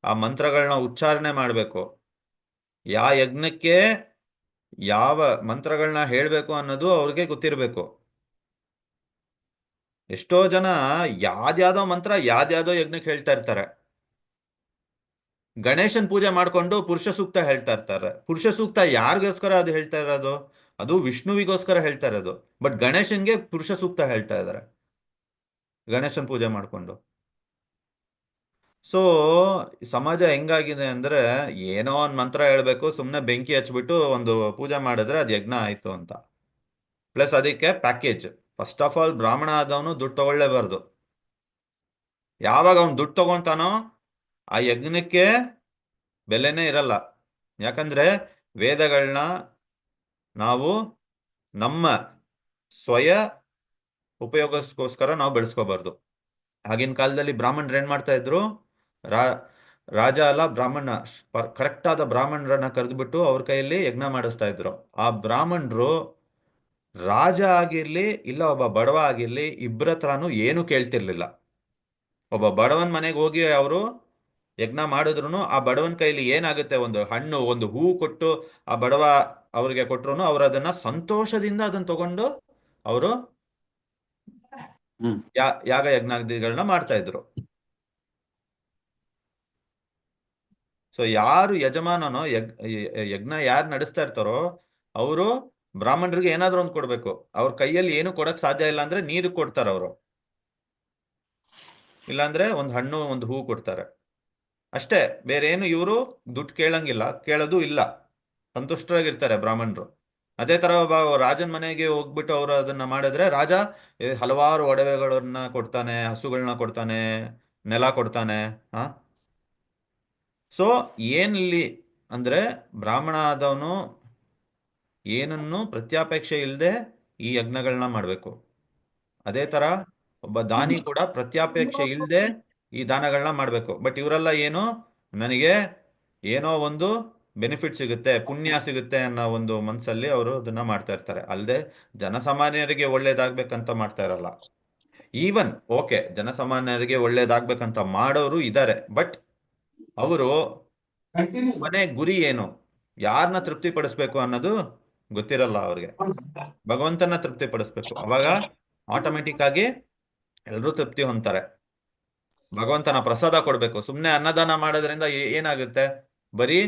ಆ ಮಂತ್ರಗಳನ್ನ ಉಚ್ಚಾರಣೆ ಮಾಡಬೇಕು. ಯಾವ ಯಜ್ಞಕ್ಕೆ ಯಾವ ಮಂತ್ರಗಳನ್ನ ಹೇಳಬೇಕು ಅನ್ನೋದು ಅವ್ರಿಗೆ ಗೊತ್ತಿರಬೇಕು. ಎಷ್ಟೋ ಜನ ಯಾವ್ದ್ಯಾವ್ದೋ ಮಂತ್ರ ಯಾವ್ದ್ಯಾವ್ದೋ ಯಜ್ಞಕ್ಕೆ ಹೇಳ್ತಾ ಇರ್ತಾರೆ. ಗಣೇಶನ್ ಪೂಜೆ ಮಾಡ್ಕೊಂಡು ಪುರುಷ ಸೂಕ್ತ ಹೇಳ್ತಾ ಇರ್ತಾರೆ. ಪುರುಷ ಸೂಕ್ತ ಯಾರಿಗೋಸ್ಕರ ಅದು ಹೇಳ್ತಾ ಇರೋದು? ಅದು ವಿಷ್ಣುವಿಗೋಸ್ಕರ ಹೇಳ್ತಾ ಇರೋದು. ಬಟ್ ಗಣೇಶನ್ಗೆ ಪುರುಷ ಸೂಕ್ತ ಹೇಳ್ತಾ ಇದ್ದಾರೆ. ಗಣೇಶನ್ ಪೂಜೆ ಮಾಡಿಕೊಂಡು. ಸೊ ಸಮಾಜ ಹೆಂಗಾಗಿದೆ ಅಂದ್ರೆ ಏನೋ ಒಂದು ಮಂತ್ರ ಹೇಳ್ಬೇಕು ಸುಮ್ಮನೆ ಬೆಂಕಿ ಹಚ್ಬಿಟ್ಟು ಒಂದು ಪೂಜೆ ಮಾಡಿದ್ರೆ ಅದು ಯಜ್ಞ ಆಯ್ತು ಅಂತ. ಪ್ಲಸ್ ಅದಕ್ಕೆ ಪ್ಯಾಕೇಜ್ ಫಸ್ಟ್ ಆಫ್ ಆಲ್ ಬ್ರಾಹ್ಮಣ ಆದವನು ದುಡ್ಡು ತಗೊಳ್ಳೇಬಾರ್ದು. ಯಾವಾಗ ಅವ್ನು ದುಡ್ಡು ತಗೊಂತಾನೋ ಆ ಯಜ್ಞಕ್ಕೆ ಬೆಲೆನೇ ಇರಲ್ಲ. ಯಾಕಂದ್ರೆ ವೇದಗಳನ್ನ ನಾವು ನಮ್ಮ ಸ್ವಯ ಉಪಯೋಗಕ್ಕೋಸ್ಕರ ನಾವು ಬೆಳೆಸ್ಕೋಬಾರ್ದು. ಆಗಿನ ಕಾಲದಲ್ಲಿ ಬ್ರಾಹ್ಮಣರು ಏನ್ ಮಾಡ್ತಾ ಇದ್ರು? ರಾ, ರಾಜ ಅಲ್ಲ ಬ್ರಾಹ್ಮಣ ಕರೆಕ್ಟ್ ಆದ ಬ್ರಾಹ್ಮಣರನ್ನ ಕರೆದ್ಬಿಟ್ಟು ಅವ್ರ ಕೈಯಲ್ಲಿ ಯಜ್ಞ ಮಾಡಿಸ್ತಾ ಇದ್ರು. ಆ ಬ್ರಾಹ್ಮಣರು ರಾಜ ಆಗಿರ್ಲಿ ಇಲ್ಲ ಒಬ್ಬ ಬಡವ ಆಗಿರ್ಲಿ ಇಬ್ಬರ ಏನು ಕೇಳ್ತಿರ್ಲಿಲ್ಲ. ಒಬ್ಬ ಬಡವನ್ ಮನೆಗೆ ಹೋಗಿ ಅವರು ಯಜ್ಞ ಮಾಡಿದ್ರು ಆ ಬಡವನ ಕೈಲಿ ಏನಾಗುತ್ತೆ? ಒಂದು ಹಣ್ಣು ಒಂದು ಹೂ ಕೊಟ್ಟು ಆ ಬಡವ ಅವ್ರಿಗೆ ಕೊಟ್ರು ಅವರು ಅದನ್ನ ಸಂತೋಷದಿಂದ ಅದನ್ನ ತಗೊಂಡು ಅವರು ಯಾ ಯಾಗ ಯಜ್ಞಾದಿಗಳನ್ನ ಮಾಡ್ತಾ ಇದ್ರು. ಸೊ ಯಾರು ಯಜಮಾನನೋ ಯಗ್ ಯಜ್ಞ ಯಾರು ನಡೆಸ್ತಾ ಇರ್ತಾರೋ ಅವರು ಬ್ರಾಹ್ಮಣರಿಗೆ ಏನಾದ್ರು ಒಂದು ಕೊಡ್ಬೇಕು. ಅವ್ರ ಕೈಯಲ್ಲಿ ಏನು ಕೊಡಕ್ ಸಾಧ್ಯ ಇಲ್ಲ ಅಂದ್ರೆ ನೀರು ಕೊಡ್ತಾರೆ ಅವರು. ಇಲ್ಲಾಂದ್ರೆ ಒಂದು ಹಣ್ಣು ಒಂದು ಹೂ ಕೊಡ್ತಾರೆ. ಅಷ್ಟೇ ಬೇರೆ ಏನು ಇವರು ದುಡ್ಡು ಕೇಳಂಗಿಲ್ಲ, ಕೇಳೋದು ಇಲ್ಲ. ಸಂತುಷ್ಟರಾಗಿರ್ತಾರೆ ಬ್ರಾಹ್ಮಣರು. ಅದೇ ತರ ರಾಜನ ಮನೆಗೆ ಹೋಗ್ಬಿಟ್ಟು ಅವರು ಅದನ್ನ ಮಾಡಿದ್ರೆ, ರಾಜ ಹಲವಾರು ಒಡವೆಗಳನ್ನ ಕೊಡ್ತಾನೆ ಹಸುಗಳನ್ನ ಕೊಡ್ತಾನೆ, ನೆಲ ಕೊಡ್ತಾನೆ ಹಾ ಸೊ ಏನಿಲ್ಲಿ ಅಂದ್ರೆ ಬ್ರಾಹ್ಮಣ ಆದವನು ಏನನ್ನು ಪ್ರತ್ಯಾಪೇಕ್ಷೆ ಇಲ್ಲದೆ ಈ ಯಜ್ಞಗಳನ್ನ ಮಾಡಬೇಕು. ಅದೇ ತರ ಒಬ್ಬ ದಾನಿ ಕೂಡ ಪ್ರತ್ಯಾಪೇಕ್ಷೆ ಇಲ್ಲದೆ ಈ ದಾನಗಳನ್ನ ಮಾಡಬೇಕು. ಬಟ್ ಇವರೆಲ್ಲ ಏನು? ನನಗೆ ಏನೋ ಒಂದು ಬೆನಿಫಿಟ್ ಸಿಗುತ್ತೆ, ಪುಣ್ಯ ಸಿಗುತ್ತೆ ಅನ್ನೋ ಒಂದು ಮನಸ್ಸಲ್ಲಿ ಅವರು ಅದನ್ನ ಮಾಡ್ತಾ ಇರ್ತಾರೆ. ಅಲ್ಲದೆ ಜನಸಾಮಾನ್ಯರಿಗೆ ಒಳ್ಳೇದಾಗ್ಬೇಕಂತ ಮಾಡ್ತಾ ಇರಲ್ಲ. ಈವನ್ ಓಕೆ ಜನಸಾಮಾನ್ಯರಿಗೆ ಒಳ್ಳೇದಾಗ್ಬೇಕಂತ ಮಾಡೋರು ಇದ್ದಾರೆ ಬಟ್ ಅವರು ಮನೆ ಗುರಿ ಏನು? ಯಾರನ್ನ ತೃಪ್ತಿಪಡಿಸ್ಬೇಕು ಅನ್ನೋದು ಗೊತ್ತಿರಲ್ಲ ಅವ್ರಿಗೆ. ಭಗವಂತನ ತೃಪ್ತಿಪಡಿಸ್ಬೇಕು. ಅವಾಗ ಆಟೋಮೆಟಿಕ್ ಆಗಿ ಎಲ್ಲರೂ ತೃಪ್ತಿ ಹೊಂತಾರೆ ಭಗವಂತನ ಪ್ರಸಾದ ಕೊಡ್ಬೇಕು. ಸುಮ್ಮನೆ ಅನ್ನದಾನ ಮಾಡೋದ್ರಿಂದ ಏನಾಗುತ್ತೆ? ಬರೀ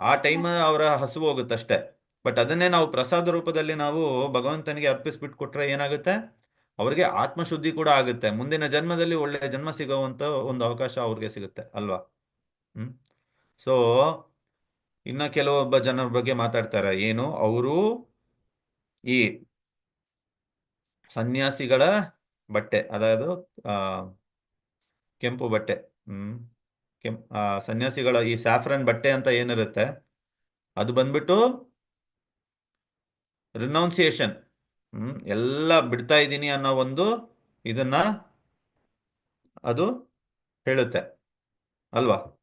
ಆ ಟೈಮ್ ಅವರ ಹಸುವು ಹೋಗುತ್ತಷ್ಟೆ ಬಟ್ ಅದನ್ನೇ ನಾವು ಪ್ರಸಾದ ರೂಪದಲ್ಲಿ ನಾವು ಭಗವಂತನಿಗೆ ಅರ್ಪಿಸ್ಬಿಟ್ಟು ಕೊಟ್ರೆ ಏನಾಗುತ್ತೆ? ಅವ್ರಿಗೆ ಆತ್ಮಶುದ್ಧಿ ಕೂಡ ಆಗುತ್ತೆ. ಮುಂದಿನ ಜನ್ಮದಲ್ಲಿ ಒಳ್ಳೆ ಜನ್ಮ ಸಿಗುವಂತ ಒಂದು ಅವಕಾಶ ಅವ್ರಿಗೆ ಸಿಗುತ್ತೆ ಅಲ್ವಾ? ಹ್ಮ್. ಸೊ ಇನ್ನ ಕೆಲವೊಬ್ಬ ಜನರ ಬಗ್ಗೆ ಮಾತಾಡ್ತಾರೆ. ಏನು? ಅವರು ಈ ಸನ್ಯಾಸಿಗಳ ಬಟ್ಟೆ ಅದಾയത് ಆ ಕೆಂಪು ಬಟ್ಟೆ. ಹ್ಮ್. ಕೆಂಪ್ ಸನ್ಯಾಸಿಗಳ ಈ ಸ್ಯಾಫ್ರನ್ ಬಟ್ಟೆ ಅಂತ ಏನಿರುತ್ತೆ, ಅದು ಬಂದ್ಬಿಟ್ಟು ರಿನೌನ್ಸಿಯೇಷನ್. ಹ್ಮ್. ಎಲ್ಲ ಬಿಡ್ತಾ ಇದ್ದೀನಿ ಅನ್ನೋ ಒಂದು ಇದನ್ನ ಅದು ಹೇಳುತ್ತೆ. ಅಲ್ವಾ?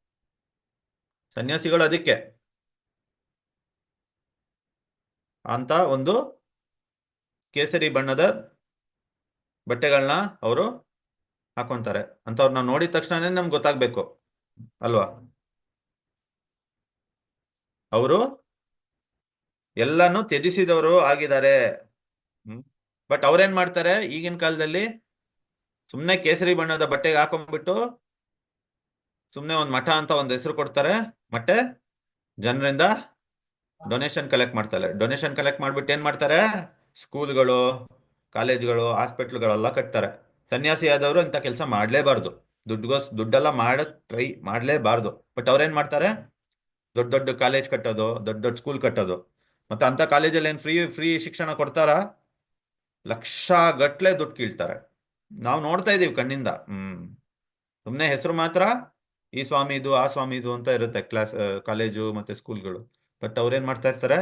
ಸನ್ಯಾಸಿಗಳು ಅದಕ್ಕೆ. ಅಂತ ಒಂದು ಕೇಸರಿ ಬಣ್ಣದ ಬಟ್ಟೆಗಳನ್ನ ಅವರು ಹಾಕೊಂತಾರೆ. ಅಂತವ್ರನ್ನ ನೋಡಿದ ತಕ್ಷಣನೇ ನಮ್ಗೆ ಗೊತ್ತಾಗ್ಬೇಕು. ಅಲ್ವಾ? ಅವರು ಎಲ್ಲಾನು ತ್ಯಜಿಸಿದವರು ಆಗಿದ್ದಾರೆ. ಹ್ಮ್. ಬಟ್ ಅವ್ರೇನ್ ಮಾಡ್ತಾರೆ? ಈಗಿನ ಕಾಲದಲ್ಲಿ ಸುಮ್ನೆ ಕೇಸರಿ ಬಣ್ಣದ ಬಟ್ಟೆಗೆ ಹಾಕೊಂಡ್ಬಿಟ್ಟು ಸುಮ್ನೆ ಒಂದ್ ಮಠ ಅಂತ ಒಂದ್ ಹೆಸರು ಕೊಡ್ತಾರೆ. ಮತ್ತೆ ಜನರಿಂದ ಡೊನೇಷನ್ ಕಲೆಕ್ಟ್ ಮಾಡ್ತಾರೆ. ಡೊನೇಷನ್ ಕಲೆಕ್ಟ್ ಮಾಡ್ಬಿಟ್ಟು ಏನ್ ಮಾಡ್ತಾರೆ? ಸ್ಕೂಲ್ಗಳು ಕಾಲೇಜ್ಗಳು ಹಾಸ್ಪಿಟ್ಲ್ಗಳೆಲ್ಲ ಕಟ್ತಾರೆ. ಸನ್ಯಾಸಿ ಆದವರು ಅಂತ ಕೆಲಸ ಮಾಡಲೇಬಾರ್ದು. ದುಡ್ಡುಗೋಸ್, ದುಡ್ಡೆಲ್ಲ ಮಾಡಕ್ ಟ್ರೈ ಮಾಡಲೇಬಾರ್ದು. ಬಟ್ ಅವ್ರೇನ್ ಮಾಡ್ತಾರೆ? ದೊಡ್ಡ ದೊಡ್ಡ ಕಾಲೇಜ್ ಕಟ್ಟೋದು, ದೊಡ್ಡ ದೊಡ್ಡ ಸ್ಕೂಲ್ ಕಟ್ಟೋದು. ಮತ್ತೆ ಅಂತ ಕಾಲೇಜಲ್ಲಿ ಏನು ಫ್ರೀ ಫ್ರೀ ಶಿಕ್ಷಣ ಕೊಡ್ತಾರಾ? ಲಕ್ಷ ಗಟ್ಲೆ ದುಡ್ಡು ಕೀಳ್ತಾರೆ. ನಾವು ನೋಡ್ತಾ ಇದೀವಿ ಕಣ್ಣಿಂದ. ಹ್ಮ್. ಸುಮ್ಮನೆ ಹೆಸರು ಮಾತ್ರ ಈ ಸ್ವಾಮಿದು, ಆ ಸ್ವಾಮಿದು ಅಂತ ಇರುತ್ತೆ ಕ್ಲಾಸ್ ಕಾಲೇಜು ಮತ್ತೆ ಸ್ಕೂಲ್ಗಳು. ಬಟ್ ಅವ್ರೇನ್ ಮಾಡ್ತಾ ಇರ್ತಾರೆ?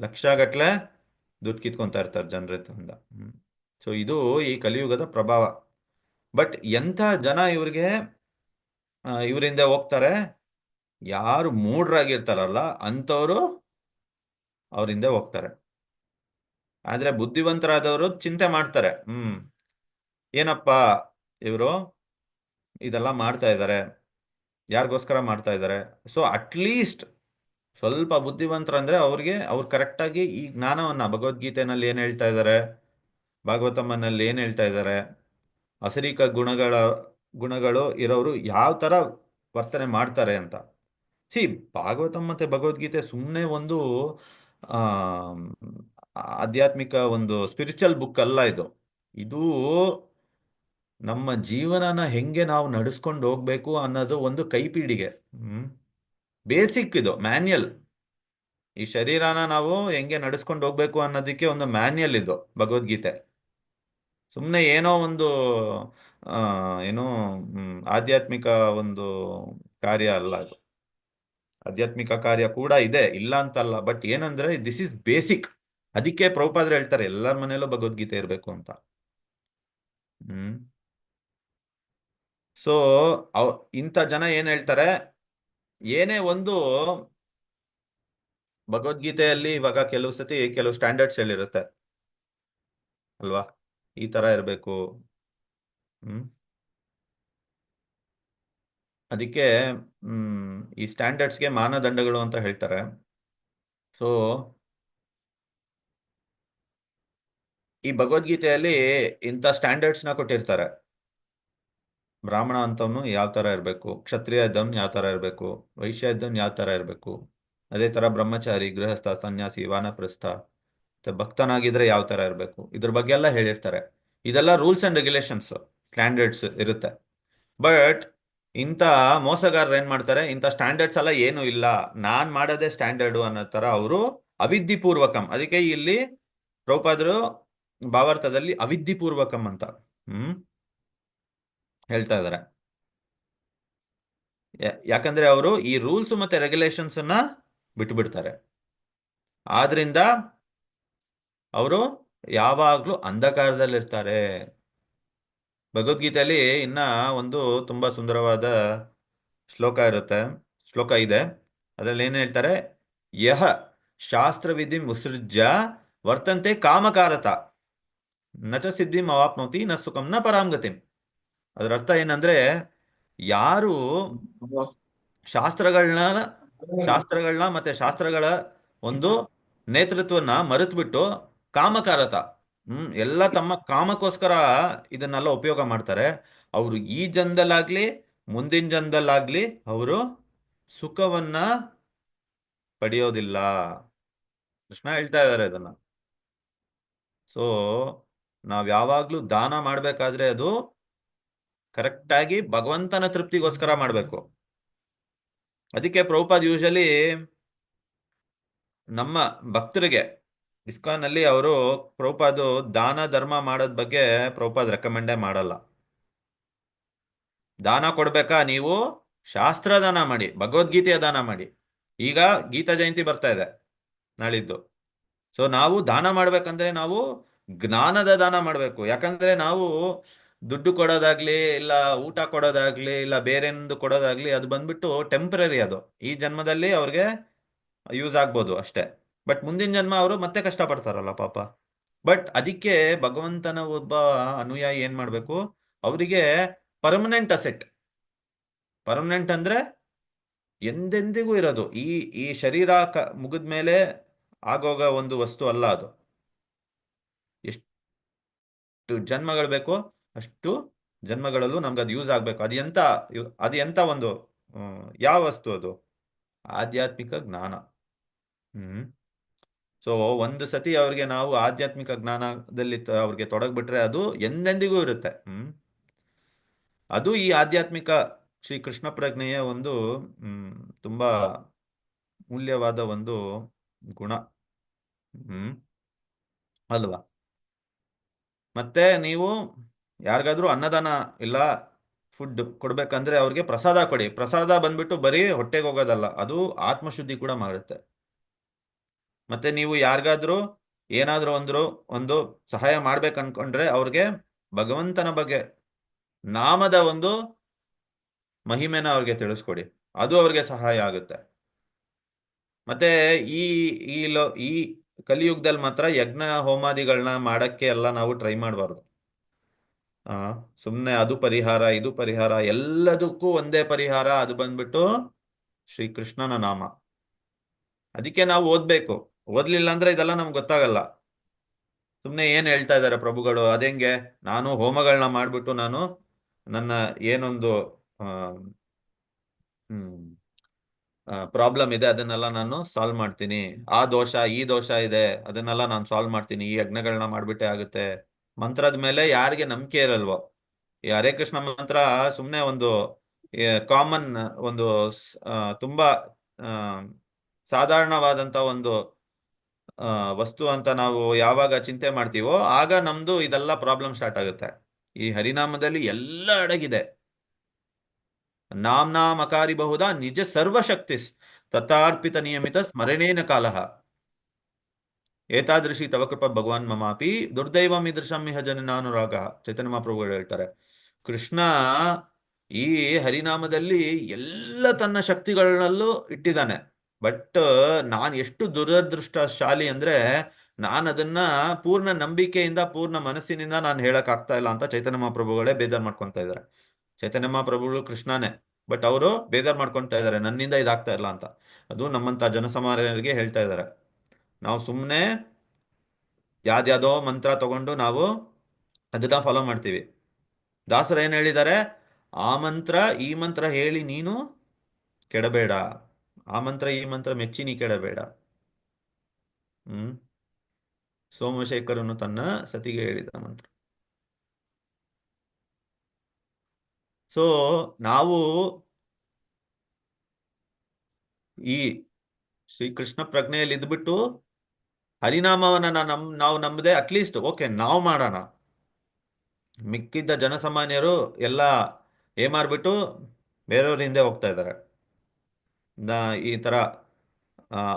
ಲಕ್ಷ ಗಟ್ಲೆ ದುಡ್ಡು ಕಿತ್ಕೊಂತಾ ಇರ್ತಾರೆ ಜನರ ಹ್ಮ್. ಸೊ ಇದು ಈ ಕಲಿಯುಗದ ಪ್ರಭಾವ. ಬಟ್ ಎಂಥ ಜನ ಇವ್ರಿಗೆ ಇವರಿಂದ ಹೋಗ್ತಾರೆ? ಯಾರು ಮೂಢರಾಗಿರ್ತಾರಲ್ಲ ಅಂಥವ್ರು ಅವರಿಂದ ಹೋಗ್ತಾರೆ. ಆದ್ರೆ ಬುದ್ಧಿವಂತರಾದವರು ಚಿಂತೆ ಮಾಡ್ತಾರೆ. ಹ್ಮ್. ಏನಪ್ಪ ಇವರು ಇದೆಲ್ಲ ಮಾಡ್ತಾ ಇದ್ದಾರೆ? ಯಾರಿಗೋಸ್ಕರ ಮಾಡ್ತಾ ಇದ್ದಾರೆ? ಸೊ ಅಟ್ಲೀಸ್ಟ್ ಸ್ವಲ್ಪ ಬುದ್ಧಿವಂತರಂದ್ರೆ ಅವ್ರಿಗೆ, ಅವ್ರು ಕರೆಕ್ಟಾಗಿ ಈ ಜ್ಞಾನವನ್ನು ಭಗವದ್ಗೀತೆನಲ್ಲಿ ಏನು ಹೇಳ್ತಾ ಇದ್ದಾರೆ? ಭಾಗವತಮ್ಮನಲ್ಲಿ ಏನು ಹೇಳ್ತಾ ಇದ್ದಾರೆ? ಅಸರಿಕ ಗುಣಗಳ, ಗುಣಗಳು ಇರೋರು ಯಾವ ಥರ ವರ್ತನೆ ಮಾಡ್ತಾರೆ ಅಂತ. ಸಿ ಭಾಗವತಂ ಮತ್ತು ಭಗವದ್ಗೀತೆ ಸುಮ್ಮನೆ ಒಂದು ಆಧ್ಯಾತ್ಮಿಕ ಒಂದು ಸ್ಪಿರಿಚುವಲ್ ಬುಕ್ ಅಲ್ಲ ಇದು. ಇದು ನಮ್ಮ ಜೀವನನ ಹೆಂಗೆ ನಾವು ನಡೆಸ್ಕೊಂಡು ಹೋಗ್ಬೇಕು ಅನ್ನೋದು ಒಂದು ಕೈಪೀಡಿಗೆ. ಬೇಸಿಕ್ ಇದು, ಮ್ಯಾನ್ಯಲ್. ಈ ಶರೀರನ ನಾವು ಹೆಂಗೆ ನಡೆಸ್ಕೊಂಡು ಹೋಗ್ಬೇಕು ಅನ್ನೋದಕ್ಕೆ ಒಂದು ಮ್ಯಾನ್ಯಲ್ ಇದು ಭಗವದ್ಗೀತೆ. ಸುಮ್ಮನೆ ಏನೋ ಒಂದು ಏನೋ ಆಧ್ಯಾತ್ಮಿಕ ಒಂದು ಕಾರ್ಯ ಅಲ್ಲ ಅದು. ಆಧ್ಯಾತ್ಮಿಕ ಕಾರ್ಯ ಕೂಡ ಇದೆ, ಇಲ್ಲ ಅಂತಲ್ಲ. ಬಟ್ ಏನಂದ್ರೆ ದಿಸ್ ಇಸ್ ಬೇಸಿಕ್ ಅದಕ್ಕೆ ಪ್ರಭುಪಾದ್ರೆ ಹೇಳ್ತಾರೆ, ಎಲ್ಲರ ಮನೆಯಲ್ಲೂ ಭಗವದ್ಗೀತೆ ಇರಬೇಕು ಅಂತ. ಹ್ಮ್. ಸೊ ಅವ್, ಇಂಥ ಜನ ಏನ್ ಹೇಳ್ತಾರೆ, ಏನೇ ಒಂದು ಭಗವದ್ಗೀತೆಯಲ್ಲಿ ಇವಾಗ ಕೆಲವು ಸತಿ ಕೆಲವು ಸ್ಟ್ಯಾಂಡರ್ಡ್ಸ್ ಹೇಳಿರುತ್ತೆ ಅಲ್ವಾ? ಈ ತರ ಇರಬೇಕು. ಹ್ಮ್. ಅದಕ್ಕೆ ಈ ಸ್ಟ್ಯಾಂಡರ್ಡ್ಸ್ಗೆ ಮಾನದಂಡಗಳು ಅಂತ ಹೇಳ್ತಾರೆ. ಸೊ ಈ ಭಗವದ್ಗೀತೆಯಲ್ಲಿ ಇಂಥ ಸ್ಟ್ಯಾಂಡರ್ಡ್ಸ್ನ ಕೊಟ್ಟಿರ್ತಾರೆ. ಬ್ರಾಹ್ಮಣ ಅಂತವನು ಯಾವ ತರ ಇರಬೇಕು, ಕ್ಷತ್ರಿಯ ಇದ್ದವನು ಯಾವ ತರ ಇರಬೇಕು, ವೈಶ್ಯ ಇದ್ದವನು ಯಾವ ತರ ಇರಬೇಕು. ಅದೇ ತರ ಬ್ರಹ್ಮಚಾರಿ, ಗೃಹಸ್ಥ, ಸನ್ಯಾಸಿ, ವಾನಪ್ರಸ್ಥ ಭಕ್ತನಾಗಿದ್ರೆ ಯಾವ ತರ ಇರಬೇಕು? ಇದ್ರ ಬಗ್ಗೆ ಎಲ್ಲ ಹೇಳಿರ್ತಾರೆ. ಇದೆಲ್ಲ ರೂಲ್ಸ್ ಅಂಡ್ ರೆಗ್ಯುಲೇಷನ್ಸ್, ಸ್ಟ್ಯಾಂಡರ್ಡ್ಸ್ ಇರುತ್ತೆ. ಬಟ್ ಇಂಥ ಮೋಸಗಾರರು ಏನ್ ಮಾಡ್ತಾರೆ? ಇಂಥ ಸ್ಟ್ಯಾಂಡರ್ಡ್ಸ್ ಎಲ್ಲ ಏನು ಇಲ್ಲ. ನಾನ್ ಮಾಡೋದೇ ಸ್ಟ್ಯಾಂಡರ್ಡು ಅನ್ನೋ ತರ ಅವರು ಅವಿದ್ಯಪೂರ್ವಕಂ. ಅದಕ್ಕೆ ಇಲ್ಲಿ ರೂಪಾದ್ರು ಭಾವಾರ್ಥದಲ್ಲಿ ಅವಿದ್ಯಪೂರ್ವಕಂ ಅಂತ. ಹ್ಮ್? ಹೇಳ್ತಾ ಇದ್ದಾರೆ. ಯಾಕಂದ್ರೆ ಅವರು ಈ ರೂಲ್ಸ್ ಮತ್ತೆ ರೆಗ್ಯುಲೇಷನ್ಸ್ ಅನ್ನ ಬಿಟ್ಬಿಡ್ತಾರೆ. ಆದ್ರಿಂದ ಅವರು ಯಾವಾಗ್ಲೂ ಅಂಧಕಾರದಲ್ಲಿರ್ತಾರೆ. ಭಗವದ್ಗೀತೆಯಲ್ಲಿ ಇನ್ನ ಒಂದು ತುಂಬಾ ಸುಂದರವಾದ ಶ್ಲೋಕ ಇರುತ್ತೆ. ಶ್ಲೋಕ ಇದೆ. ಅದರಲ್ಲಿ ಏನು ಹೇಳ್ತಾರೆ? ಯಹ ಶಾಸ್ತ್ರವಿಧಿ ಮುಸೃಜ್ಯ ವರ್ತಂತೆ ಕಾಮಕಾರತ. ನಚ ಸಿದ್ಧಿ ಅವಾಪ್ನೋತಿ ನ ಸುಖಂ ನ ಪರಾಂಗತಿ. ಅದರ ಅರ್ಥ ಏನಂದ್ರೆ ಯಾರು ಶಾಸ್ತ್ರಗಳನ್ನ ಶಾಸ್ತ್ರಗಳನ್ನ ಮತ್ತೆ ಶಾಸ್ತ್ರಗಳ ಒಂದು ನೇತೃತ್ವನ ಮರೆತುಬಿಟ್ಟು ಕಾಮಕಾರತ. ಹ್ಮ್, ಎಲ್ಲ ತಮ್ಮ ಕಾಮಕ್ಕೋಸ್ಕರ ಇದನ್ನೆಲ್ಲ ಉಪಯೋಗ ಮಾಡ್ತಾರೆ. ಅವರು ಈ ಜನ್ದಲ್ಲಾಗ್ಲಿ, ಮುಂದಿನ ಜನ್ದಲ್ಲಾಗ್ಲಿ ಅವರು ಸುಖವನ್ನ ಪಡೆಯೋದಿಲ್ಲ. ಕೃಷ್ಣ ಹೇಳ್ತಾ ಇದ್ದಾರೆ ಇದನ್ನ. ಸೊ ನಾವ್ ಯಾವಾಗ್ಲೂ ದಾನ ಮಾಡ್ಬೇಕಾದ್ರೆ ಅದು ಕರೆಕ್ಟಾಗಿ ಭಗವಂತನ ತೃಪ್ತಿಗೋಸ್ಕರ ಮಾಡ್ಬೇಕು. ಅದಕ್ಕೆ ಪ್ರಭುಪಾದ್ ಯೂಶಲಿ ನಮ್ಮ ಭಕ್ತರಿಗೆ ಇಸ್ಕಾನ್ ಅಲ್ಲಿ ಅವರು ಪ್ರಭುಪಾದು ದಾನ ಧರ್ಮ ಮಾಡೋದ್ ಬಗ್ಗೆ ಪ್ರಭುಪಾದ್ ರೆಕಮೆಂಡೇ ಮಾಡಲ್ಲ. ದಾನ ಕೊಡ್ಬೇಕಾ ನೀವು? ಶಾಸ್ತ್ರ ದಾನ ಮಾಡಿ, ಭಗವದ್ಗೀತೆಯ ದಾನ ಮಾಡಿ. ಈಗ ಗೀತಾ ಜಯಂತಿ ಬರ್ತಾ ಇದೆ ನಾಳಿದ್ದು. ಸೊ ನಾವು ದಾನ ಮಾಡ್ಬೇಕಂದ್ರೆ ನಾವು ಜ್ಞಾನದ ದಾನ ಮಾಡಬೇಕು. ಯಾಕಂದ್ರೆ ನಾವು ದುಡ್ಡು ಕೊಡೋದಾಗ್ಲಿ, ಇಲ್ಲ ಊಟ ಕೊಡೋದಾಗ್ಲಿ, ಇಲ್ಲ ಬೇರೆಂದು ಕೊಡೋದಾಗ್ಲಿ ಅದು ಬಂದ್ಬಿಟ್ಟು ಟೆಂಪ್ರರಿ ಅದು. ಈ ಜನ್ಮದಲ್ಲಿ ಅವ್ರಿಗೆ ಯೂಸ್ ಆಗ್ಬೋದು ಅಷ್ಟೇ. ಬಟ್ ಮುಂದಿನ ಜನ್ಮ ಅವರು ಮತ್ತೆ ಕಷ್ಟಪಡ್ತಾರಲ್ಲ ಪಾಪ. ಬಟ್ ಅದಕ್ಕೆ ಭಗವಂತನ ಒಬ್ಬ ಅನುಯಾಯಿ ಏನ್ ಮಾಡ್ಬೇಕು? ಅವರಿಗೆ ಪರ್ಮನೆಂಟ್ ಅಸೆಟ್ ಪರ್ಮನೆಂಟ್ ಅಂದ್ರೆ ಎಂದೆಂದಿಗೂ ಇರೋದು. ಈ ಈ ಶರೀರ ಕ ಮುಗಿದ ಮೇಲೆ ಆಗೋಗ ಒಂದು ವಸ್ತು ಅಲ್ಲ ಅದು. ಎಷ್ಟು ಜನ್ಮಗಳು ಬೇಕು ಅಷ್ಟು ಜನ್ಮಗಳಲ್ಲೂ ನಮ್ಗೆ ಅದು ಯೂಸ್ ಆಗ್ಬೇಕು. ಅದು ಎಂತ ಅದು ಎಂತ ಒಂದು ಯಾವ ವಸ್ತು ಅದು? ಆಧ್ಯಾತ್ಮಿಕ ಜ್ಞಾನ. ಹ್ಮ್. ಸೊ ಒಂದು ಸತಿ ಅವ್ರಿಗೆ ನಾವು ಆಧ್ಯಾತ್ಮಿಕ ಜ್ಞಾನದಲ್ಲಿ ಅವ್ರಿಗೆ ತೊಡಗ್ಬಿಟ್ರೆ ಅದು ಎಂದೆಂದಿಗೂ ಇರುತ್ತೆ. ಹ್ಮ್. ಅದು ಈ ಆಧ್ಯಾತ್ಮಿಕ ಶ್ರೀ ಕೃಷ್ಣ ಪ್ರಜ್ಞೆಯ ಒಂದು, ಹ್ಮ್, ತುಂಬಾ ಮೂಲ್ಯವಾದ ಒಂದು ಗುಣ. ಹ್ಮ್. ಅಲ್ವಾ? ಮತ್ತೆ ನೀವು ಯಾರಿಗಾದ್ರೂ ಅನ್ನದಾನ ಇಲ್ಲ, ಫುಡ್ ಕೊಡ್ಬೇಕಂದ್ರೆ ಅವ್ರಿಗೆ ಪ್ರಸಾದ ಕೊಡಿ. ಪ್ರಸಾದ ಬಂದ್ಬಿಟ್ಟು ಬರೀ ಹೊಟ್ಟೆಗೆ ಹೋಗೋದಲ್ಲ, ಅದು ಆತ್ಮಶುದ್ಧಿ ಕೂಡ ಮಾಡುತ್ತೆ ಮತ್ತೆ ನೀವು ಯಾರಿಗಾದ್ರೂ ಏನಾದ್ರೂ ಒಂದ್ರು ಒಂದು ಸಹಾಯ ಮಾಡ್ಬೇಕು ಅನ್ಕೊಂಡ್ರೆ ಅವ್ರಿಗೆ ಭಗವಂತನ ಬಗ್ಗೆ ನಾಮದ ಒಂದು ಮಹಿಮೆನ ಅವ್ರಿಗೆ ತಿಳಿಸ್ಕೊಡಿ. ಅದು ಅವ್ರಿಗೆ ಸಹಾಯ ಆಗುತ್ತೆ. ಮತ್ತೆ ಈ ಈ ಲೋ, ಈ ಕಲಿಯುಗದಲ್ಲಿ ಮಾತ್ರ ಯಜ್ಞ ಹೋಮಾದಿಗಳನ್ನ ಮಾಡಕ್ಕೆ ಎಲ್ಲ ನಾವು ಟ್ರೈ ಮಾಡಬಾರ್ದು. ಆ ಸುಮ್ಮನೆ ಅದು ಪರಿಹಾರ, ಇದು ಪರಿಹಾರ, ಎಲ್ಲದಕ್ಕೂ ಒಂದೇ ಪರಿಹಾರ ಅದು ಬಂದ್ಬಿಟ್ಟು ಶ್ರೀಕೃಷ್ಣನ ನಾಮ. ಅದಕ್ಕೆ ನಾವು ಓದ್ಬೇಕು. ಓದ್ಲಿಲ್ಲ ಅಂದ್ರೆ ಇದೆಲ್ಲ ನಮ್ಗೆ ಗೊತ್ತಾಗಲ್ಲ. ಸುಮ್ಮನೆ ಏನ್ ಹೇಳ್ತಾ ಇದ್ದಾರೆ ಪ್ರಭುಗಳು? ಅದೆಂಗೆ ನಾನು ಹೋಮಗಳನ್ನ ಮಾಡ್ಬಿಟ್ಟು ನಾನು ನನ್ನ ಏನೊಂದು ಹ್ಮ್ ಪ್ರಾಬ್ಲಮ್ ಇದೆ, ಅದನ್ನೆಲ್ಲ ನಾನು ಸಾಲ್ವ್ ಮಾಡ್ತೀನಿ. ಆ ದೋಷ, ಈ ದೋಷ ಇದೆ, ಅದನ್ನೆಲ್ಲ ನಾನು ಸಾಲ್ವ್ ಮಾಡ್ತೀನಿ. ಈ ಯಜ್ಞಗಳನ್ನ ಮಾಡ್ಬಿಟ್ಟೆ ಆಗುತ್ತೆ. ಮಂತ್ರದ ಮೇಲೆ ಯಾರಿಗೆ ನಂಬಿಕೆ ಇರಲ್ವೋ? ಈ ಹರೇ ಕೃಷ್ಣ ಮಂತ್ರ ಸುಮ್ಮನೆ ಒಂದು ಕಾಮನ್ ಒಂದು ತುಂಬಾ ಸಾಧಾರಣವಾದಂತ ಒಂದು ವಸ್ತು ಅಂತ ನಾವು ಯಾವಾಗ ಚಿಂತೆ ಮಾಡ್ತೀವೋ ಆಗ ನಮ್ದು ಇದೆಲ್ಲ ಪ್ರಾಬ್ಲಮ್ ಸ್ಟಾರ್ಟ್ ಆಗುತ್ತೆ. ಈ ಹರಿನಾಮದಲ್ಲಿ ಎಲ್ಲ ಅಡಗಿದೆ. ನಾಮ್ನಾ ಮಕಾರಿ ಬಹುದ ನಿಜ ಸರ್ವಶಕ್ತಿ ತಥಾರ್ಪಿತ ನಿಯಮಿತ ಸ್ಮರಣೇನ ಕಾಲಃ. ಏತಾದೃಶಿ ತವಕೃಪ ಭಗವಾನ್ ಮಮಾಪಿ ದುರ್ದೈವಂ ಇದೃಶಂ ಇಹ ಜನನಾನುರಾಗ ಚೈತನ್ಯ ಮಹಾಪ್ರಭುಗಳು ಹೇಳ್ತಾರೆ. ಕೃಷ್ಣ ಈ ಹರಿನಾಮದಲ್ಲಿ ಎಲ್ಲ ತನ್ನ ಶಕ್ತಿಗಳನ್ನಲ್ಲೂ ಇಟ್ಟಿದ್ದಾನೆ. ಬಟ್ ನಾನು ಎಷ್ಟು ದುರದೃಷ್ಟಶಾಲಿ ಅಂದ್ರೆ ನಾನು ಅದನ್ನ ಪೂರ್ಣ ನಂಬಿಕೆಯಿಂದ, ಪೂರ್ಣ ಮನಸ್ಸಿನಿಂದ ನಾನು ಹೇಳಕ್ ಆಗ್ತಾ ಇಲ್ಲ ಅಂತ ಚೈತನ್ಯ ಮಹಾಪ್ರಭುಗಳೇ ಬೇಜಾರ್ ಮಾಡ್ಕೊಂತ ಇದ್ದಾರೆ. ಚೈತನ್ಯ ಮಹಾಪ್ರಭುಗಳು ಕೃಷ್ಣನೇ ಬಟ್ ಅವರು ಬೇಜಾರ್ ಮಾಡ್ಕೊಂತ ಇದ್ದಾರೆ, ನನ್ನಿಂದ ಇದಾಗ್ತಾ ಇಲ್ಲ ಅಂತ. ಅದು ನಮ್ಮಂತ ಜನಸಾಮಾನ್ಯರಿಗೆ ಹೇಳ್ತಾ ಇದ್ದಾರೆ. ನಾವು ಸುಮ್ಮನೆ ಯಾವ್ದ್ಯಾವ್ದೋ ಮಂತ್ರ ತಗೊಂಡು ನಾವು ಅದನ್ನ ಫಾಲೋ ಮಾಡ್ತೀವಿ. ದಾಸರ ಏನ್ ಹೇಳಿದ್ದಾರೆ? ಆ ಮಂತ್ರ, ಈ ಮಂತ್ರ ಹೇಳಿ ನೀನು ಕೆಡಬೇಡ. ಆ ಮಂತ್ರ, ಈ ಮಂತ್ರ ಮೆಚ್ಚಿ ನೀ ಕೆಡಬೇಡ ಹ್ಮ್. ಸೋಮಶೇಖರನು ತನ್ನ ಸತಿಗೆ ಹೇಳಿದ ಮಂತ್ರ. ಸೊ, ನಾವು ಈ ಶ್ರೀಕೃಷ್ಣ ಪ್ರಜ್ಞೆಯಲ್ಲಿ ಇದ್ಬಿಟ್ಟು ಹರಿನಾಮವನ್ನ ನಮ್, ನಾವು ನಂಬದೆ ಅಟ್ಲೀಸ್ಟ್ ಓಕೆ ನಾವು ಮಾಡೋಣ. ಮಿಕ್ಕಿದ್ದ ಜನಸಾಮಾನ್ಯರು ಎಲ್ಲ ಏಮಾರ್ಬಿಟ್ಟು ಬೇರೆಯವ್ರ ಹಿಂದೆ ಹೋಗ್ತಾ ಇದ್ದಾರೆ. ದ- ಈ ಥರ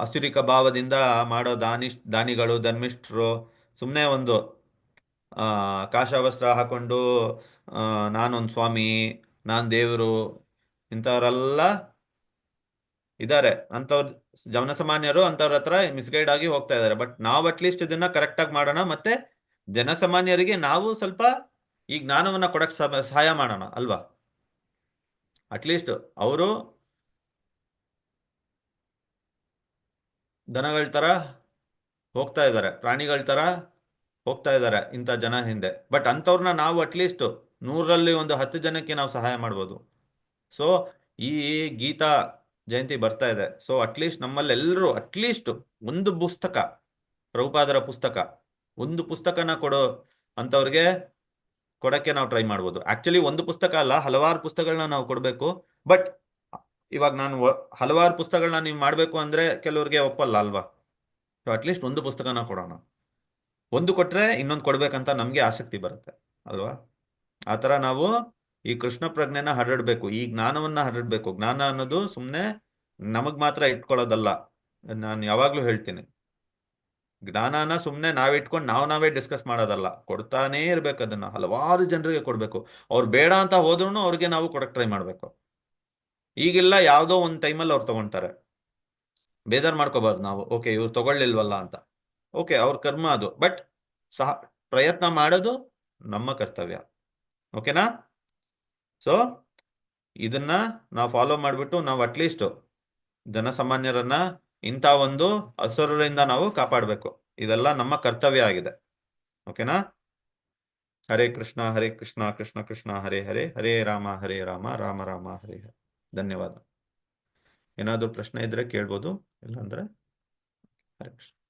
ಅಸುರಿಕ ಭಾವದಿಂದ ಮಾಡೋ ದಾನಿಶ್, ದಾನಿಗಳು ಧರ್ಮಿಷ್ಠರು ಸುಮ್ಮನೆ ಒಂದು ಕಾಶವಸ್ತ್ರ ಹಾಕ್ಕೊಂಡು ನಾನೊಂದು ಸ್ವಾಮಿ, ನಾನು ದೇವರು ಇಂಥವರೆಲ್ಲ ಇದ್ದಾರೆ ಅಂಥವ್ರು ಜನಸಾಮಾನ್ಯರು ಅಂಥವ್ರ ಹತ್ರ ಮಿಸ್ಗೈಡ್ ಆಗಿ ಹೋಗ್ತಾ ಇದ್ದಾರೆ ಬಟ್ ನಾವು ಅಟ್ಲೀಸ್ಟ್ ಇದನ್ನ ಕರೆಕ್ಟಾಗಿ ಮಾಡೋಣ ಮತ್ತೆ ಜನಸಾಮಾನ್ಯರಿಗೆ ನಾವು ಸ್ವಲ್ಪ ಈ ಜ್ಞಾನವನ್ನು ಕೊಡಕ್ಕೆ ಸಹ- ಸಹಾಯ ಮಾಡೋಣ ಅಲ್ವಾ? ಅಟ್ಲೀಸ್ಟ್ ಅವರು ದನಗಳ ಥರ ಹೋಗ್ತಾ ಇದ್ದಾರೆ, ಪ್ರಾಣಿಗಳ ಥರ ಹೋಗ್ತಾ ಇದ್ದಾರೆ ಇಂಥ ಜನ ಹಿಂದೆ. ಬಟ್ ಅಂಥವ್ರನ್ನ ನಾವು ಅಟ್ಲೀಸ್ಟ್ ನೂರರಲ್ಲಿ ಒಂದು ಹತ್ತು ಜನಕ್ಕೆ ನಾವು ಸಹಾಯ ಮಾಡ್ಬೋದು. ಸೊ ಈ ಗೀತಾ ಜಯಂತಿ ಬರ್ತಾ ಇದೆ. ಸೊ ಅಟ್ಲೀಸ್ಟ್ ನಮ್ಮಲ್ಲೆಲ್ಲರೂ ಅಟ್ಲೀಸ್ಟ್ ಒಂದು ಪುಸ್ತಕ, ಪ್ರಭುಪಾದರ ಪುಸ್ತಕ, ಒಂದು ಪುಸ್ತಕನ ಕೊಡೋ ಅಂಥವ್ರಿಗೆ ಕೊಡೋಕ್ಕೆ ನಾವು ಟ್ರೈ ಮಾಡ್ಬೋದು. ಆ್ಯಕ್ಚುಲಿ ಒಂದು ಪುಸ್ತಕ ಅಲ್ಲ, ಹಲವಾರು ಪುಸ್ತಕಗಳನ್ನ ನಾವು ಕೊಡಬೇಕು. ಬಟ್ ಇವಾಗ ನಾನು ಹಲವಾರು ಪುಸ್ತಕಗಳನ್ನ ನೀವು ಮಾಡಬೇಕು ಅಂದರೆ ಕೆಲವ್ರಿಗೆ ಒಪ್ಪಲ್ಲ ಅಲ್ವಾ? ಸೊ ಅಟ್ಲೀಸ್ಟ್ ಒಂದು ಪುಸ್ತಕನ ಕೊಡೋಣ. ಒಂದು ಕೊಟ್ಟರೆ ಇನ್ನೊಂದು ಕೊಡಬೇಕಂತ ನಮಗೆ ಆಸಕ್ತಿ ಬರುತ್ತೆ, ಅಲ್ವಾ? ಆ ಥರ ನಾವು ಈ ಕೃಷ್ಣ ಪ್ರಜ್ಞೆನ ಹರಡಬೇಕು, ಈ ಜ್ಞಾನವನ್ನ ಹರಡಬೇಕು. ಜ್ಞಾನ ಅನ್ನೋದು ಸುಮ್ಮನೆ ನಮಗೆ ಮಾತ್ರ ಇಟ್ಕೊಳ್ಳೋದಲ್ಲ. ನಾನು ಯಾವಾಗಲೂ ಹೇಳ್ತೀನಿ. ಜ್ಞಾನನ ಸುಮ್ಮನೆ ನಾವ್ ಇಟ್ಕೊಂಡು ನಾವು ನಾವೇ ಡಿಸ್ಕಸ್ ಮಾಡೋದಲ್ಲ. ಕೊಡ್ತಾನೇ ಇರ್ಬೇಕು ಅದನ್ನ. ಹಲವಾರು ಜನರಿಗೆ ಕೊಡಬೇಕು. ಅವ್ರು ಬೇಡ ಅಂತ ಹೋದ್ರೂ ಅವ್ರಿಗೆ ನಾವು ಕೊಡಕ್ಕೆ ಟ್ರೈ ಮಾಡ್ಬೇಕು. ಈಗೆಲ್ಲ ಯಾವುದೋ ಒಂದು ಟೈಮಲ್ಲಿ ಅವ್ರು ತಗೊಂತಾರೆ. ಬೇಜಾರ್ ಮಾಡ್ಕೋಬಾರ್ದು ನಾವು. ಓಕೆ, ಇವ್ರು ತಗೊಳ್ಳಿಲ್ವಲ್ಲ ಅಂತ. ಓಕೆ, ಅವ್ರ ಕರ್ಮ ಅದು. ಬಟ್ ಸಹ, ಪ್ರಯತ್ನ ಮಾಡೋದು ನಮ್ಮ ಕರ್ತವ್ಯ. ಓಕೆನಾ? ಸೊ, ಇದನ್ನ ನಾವು ಫಾಲೋ ಮಾಡಿಬಿಟ್ಟು ನಾವು ಅಟ್ಲೀಸ್ಟ್ ಜನಸಾಮಾನ್ಯರನ್ನ ಇಂಥ ಒಂದು ಅಸರರಿಂದ ನಾವು ಕಾಪಾಡಬೇಕು. ಇದೆಲ್ಲ ನಮ್ಮ ಕರ್ತವ್ಯ ಆಗಿದೆ. ಓಕೆನಾ? ಹರೇ ಕೃಷ್ಣ ಹರೇ ಕೃಷ್ಣ ಕೃಷ್ಣ ಕೃಷ್ಣ, ಹರೇ ಹರೇ ಹರೇ ರಾಮ ಹರೇ ರಾಮ ರಾಮ ರಾಮ, ಹರೇ ಹರೇ. ಧನ್ಯವಾದ. ಏನಾದರೂ ಪ್ರಶ್ನೆ ಇದ್ರೆ ಕೇಳ್ಬೋದು ಇಲ್ಲಾಂದ್ರೆ ಹರೇ ಕೃಷ್ಣ